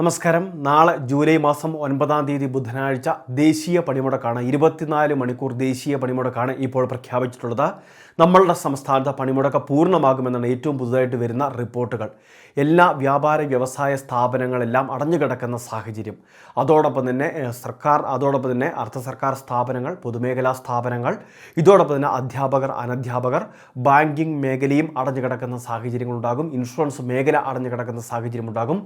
നമസ്കാരം. നാളെ ജൂലൈ മാസം ഒൻപതാം തീയതി ബുധനാഴ്ച ദേശീയ പണിമുടക്കാണ്. ഇരുപത്തിനാല് മണിക്കൂർ ദേശീയ പണിമുടക്കാണ് ഇപ്പോൾ പ്രഖ്യാപിച്ചിട്ടുള്ളത്. നമ്മളുടെ സംസ്ഥാനത്ത് പണിമുടക്ക് പൂർണമാകുമെന്നാണ് ഏറ്റവും പുതുതായിട്ട് വരുന്ന റിപ്പോർട്ടുകൾ. എല്ലാ വ്യാപാര വ്യവസായ സ്ഥാപനങ്ങളെല്ലാം അടഞ്ഞുകിടക്കുന്ന സാഹചര്യം. അതോടൊപ്പം തന്നെ സർക്കാർ അതോടൊപ്പം തന്നെ അർദ്ധ സർക്കാർ സ്ഥാപനങ്ങൾ പൊതുമേഖലാ സ്ഥാപനങ്ങൾ ഇതോടൊപ്പം തന്നെ അധ്യാപകർ അനധ്യാപകർ ബാങ്കിങ് മേഖലയും അടഞ്ഞുകിടക്കുന്ന സാഹചര്യങ്ങളുണ്ടാകും. ഇൻഷുറൻസ് മേഖല അടഞ്ഞുകിടക്കുന്ന സാഹചര്യമുണ്ടാകും.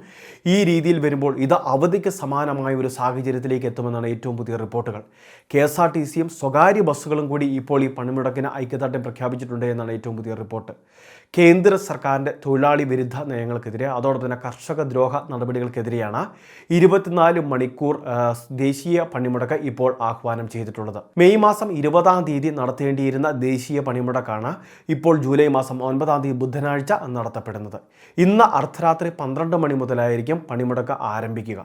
ഈ രീതിയിൽ വരുമ്പോൾ ഇത് അവധിക്ക് സമാനമായ ഒരു സാഹചര്യത്തിലേക്ക് എത്തുമെന്നാണ് ഏറ്റവും പുതിയ റിപ്പോർട്ടുകൾ. കെ എസ് ആർ ടി സിയും സ്വകാര്യ ബസ്സുകളും കൂടി ഇപ്പോൾ ഈ പണിമുടക്കിന് ഐക്യദാർഢ്യം പ്രഖ്യാപിച്ചിട്ടുണ്ട് എന്നാണ് ഏറ്റവും പുതിയ റിപ്പോർട്ട്. കേന്ദ്ര സർക്കാരിന്റെ തൊഴിലാളി വിരുദ്ധ നയങ്ങൾക്കെതിരെ അതോടൊപ്പം തന്നെ കർഷക ദ്രോഹ നടപടികൾക്കെതിരെയാണ് ഇരുപത്തിനാല് മണിക്കൂർ ദേശീയ പണിമുടക്ക് ഇപ്പോൾ ആഹ്വാനം ചെയ്തിട്ടുള്ളത്. മെയ് മാസം ഇരുപതാം തീയതി നടത്തേണ്ടിയിരുന്ന ദേശീയ പണിമുടക്കാണ് ഇപ്പോൾ ജൂലൈ മാസം ഒൻപതാം തീയതി ബുധനാഴ്ച നടത്തപ്പെടുന്നത്. ഇന്ന് അർദ്ധരാത്രി പന്ത്രണ്ട് മണി മുതലായിരിക്കും പണിമുടക്ക് ആരംഭിക്കുക.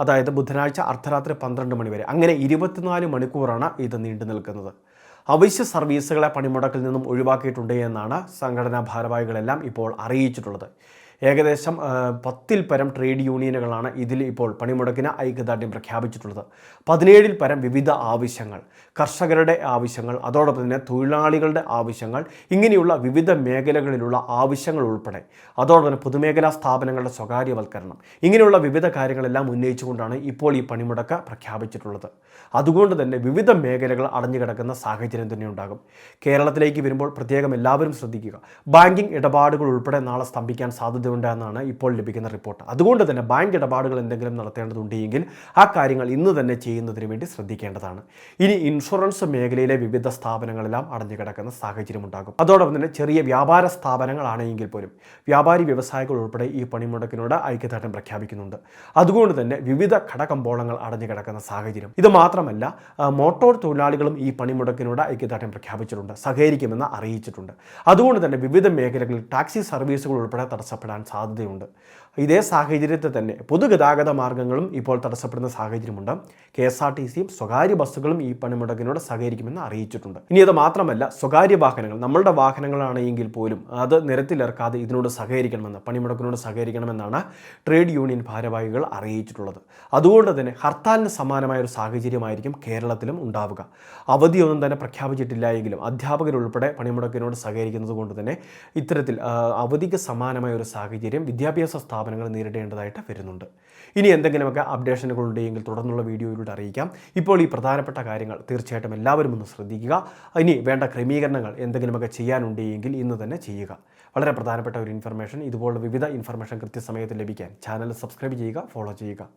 അതായത് ബുധനാഴ്ച അർദ്ധരാത്രി പന്ത്രണ്ട് മണി വരെ. അങ്ങനെ ഇരുപത്തിനാല് മണിക്കൂറാണ് ഇത് നീണ്ടു നിൽക്കുന്നത് അവശ്യ സർവീസുകളെ പണിമുടക്കിൽ നിന്നും ഒഴിവാക്കിയിട്ടുണ്ട് എന്നാണ് സംഘടനാ ഭാരവാഹികളെല്ലാം ഇപ്പോൾ അറിയിച്ചിട്ടുള്ളത്. ഏകദേശം പത്തിൽ പരം ട്രേഡ് യൂണിയനുകളാണ് ഇതിൽ ഇപ്പോൾ പണിമുടക്കിന് ഐക്യദാർഢ്യം പ്രഖ്യാപിച്ചിട്ടുള്ളത്. പതിനേഴിൽ പരം വിവിധ ആവശ്യങ്ങൾ കർഷകരുടെ ആവശ്യങ്ങൾ അതോടൊപ്പം തന്നെ തൊഴിലാളികളുടെ ആവശ്യങ്ങൾ ഇങ്ങനെയുള്ള വിവിധ മേഖലകളിലുള്ള ആവശ്യങ്ങൾ ഉൾപ്പെടെ. അതോടൊപ്പം തന്നെ പൊതുമേഖലാ സ്ഥാപനങ്ങളുടെ സ്വകാര്യവൽക്കരണം ഇങ്ങനെയുള്ള വിവിധ കാര്യങ്ങളെല്ലാം ഉന്നയിച്ചുകൊണ്ടാണ് ഇപ്പോൾ ഈ പണിമുടക്ക് പ്രഖ്യാപിച്ചിട്ടുള്ളത്. അതുകൊണ്ട് തന്നെ വിവിധ മേഖലകൾ അടഞ്ഞു കിടക്കുന്ന സാഹചര്യം തന്നെ ഉണ്ടാകും കേരളത്തിലേക്ക് വരുമ്പോൾ പ്രത്യേകം എല്ലാവരും ശ്രദ്ധിക്കുക. ബാങ്കിങ് ഇടപാടുകൾ ഉൾപ്പെടെ നാളെ സ്തംഭിക്കാൻ സാധ്യതയുണ്ട് എന്നാണ് ഇപ്പോൾ ലഭിക്കുന്ന റിപ്പോർട്ട്. അതുകൊണ്ട് തന്നെ ബാങ്ക് ഇടപാടുകൾ എന്തെങ്കിലും നടത്തേണ്ടതുണ്ടെങ്കിൽ ആ കാര്യങ്ങൾ ഇന്ന് തന്നെ ചെയ്യുന്നതിന് വേണ്ടി ശ്രദ്ധിക്കേണ്ടതാണ്. ഇനി ഇൻഷുറൻസ് മേഖലയിലെ വിവിധ സ്ഥാപനങ്ങളെല്ലാം അടഞ്ഞു കിടക്കുന്ന സാഹചര്യം ഉണ്ടാകും. അതോടൊപ്പം തന്നെ ചെറിയ വ്യാപാര സ്ഥാപനങ്ങളാണെങ്കിൽ പോലും വ്യാപാരി വ്യവസായികൾ ഉൾപ്പെടെ ഈ പണിമുടക്കിനോട് ഐക്യദാർഢ്യം പ്രഖ്യാപിക്കുന്നുണ്ട്. അതുകൊണ്ട് തന്നെ വിവിധ ഘടകമ്പോളങ്ങൾ അടഞ്ഞു കിടക്കുന്ന സാഹചര്യം. ഇത് മാത്രമല്ല മോട്ടോർ തൊഴിലാളികളും ഈ പണിമുടക്കിനോട് ഐക്യദാർഢ്യം പ്രഖ്യാപിച്ചിട്ടുണ്ട് സഹകരിക്കുമെന്ന് അറിയിച്ചിട്ടുണ്ട്. അതുകൊണ്ട് തന്നെ വിവിധ മേഖലകളിൽ ടാക്സി സർവീസുകൾ ഉൾപ്പെടെ തടസ്സപ്പെടാൻ സാധ്യതയുണ്ട്. ഇതേ സാഹചര്യത്തിൽ തന്നെ പൊതുഗതാഗത മാർഗങ്ങളും ഇപ്പോൾ തടസ്സപ്പെടുന്ന സാഹചര്യമുണ്ട്. കെ എസ് ആർ ടി സിയും സ്വകാര്യ ബസ്സുകളും ഈ പണിമുടക്കിനോട് സഹകരിക്കുമെന്ന് അറിയിച്ചിട്ടുണ്ട്. ഇനി അത് മാത്രമല്ല സ്വകാര്യ വാഹനങ്ങൾ നമ്മളുടെ വാഹനങ്ങളാണെങ്കിൽ പോലും അത് നിരത്തിലിറക്കാതെ ഇതിനോട് സഹകരിക്കണമെന്ന് പണിമുടക്കിനോട് സഹകരിക്കണമെന്നാണ് ട്രേഡ് യൂണിയൻ ഭാരവാഹികൾ അറിയിച്ചിട്ടുള്ളത്. അതുകൊണ്ട് തന്നെ ഹർത്താലിന് സമാനമായ ഒരു സാഹചര്യമായിരിക്കും കേരളത്തിലും ഉണ്ടാവുക. അവധിയൊന്നും തന്നെ പ്രഖ്യാപിച്ചിട്ടില്ല എങ്കിലും അധ്യാപകരുൾപ്പെടെ പണിമുടക്കിനോട് സഹകരിക്കുന്നത് കൊണ്ട് തന്നെ ഇത്തരത്തിൽ അവധിക്ക് സമാനമായ ഒരു സാഹചര്യം വിദ്യാഭ്യാസ സ്ഥാപനങ്ങൾ നേരിടേണ്ടതായിട്ട് വരുന്നുണ്ട്. ഇനി എന്തെങ്കിലുമൊക്കെ അപ്ഡേഷനുകൾ ഉണ്ടെങ്കിൽ തുടർന്നുള്ള വീഡിയോയിലൂടെ അറിയിക്കാം. ഇപ്പോൾ ഈ പ്രധാനപ്പെട്ട കാര്യങ്ങൾ തീർച്ചയായിട്ടും എല്ലാവരും ഒന്ന് ശ്രദ്ധിക്കുക. ഇനി വേണ്ട ക്രമീകരണങ്ങൾ എന്തെങ്കിലുമൊക്കെ ചെയ്യാനുണ്ടെങ്കിൽ ഇന്ന് തന്നെ ചെയ്യുക. വളരെ പ്രധാനപ്പെട്ട ഒരു ഇൻഫർമേഷൻ ഇതുപോലുള്ള വിവിധ ഇൻഫർമേഷൻ കൃത്യസമയത്ത് ലഭിക്കാൻ ചാനൽ സബ്സ്ക്രൈബ് ചെയ്യുക ഫോളോ ചെയ്യുക.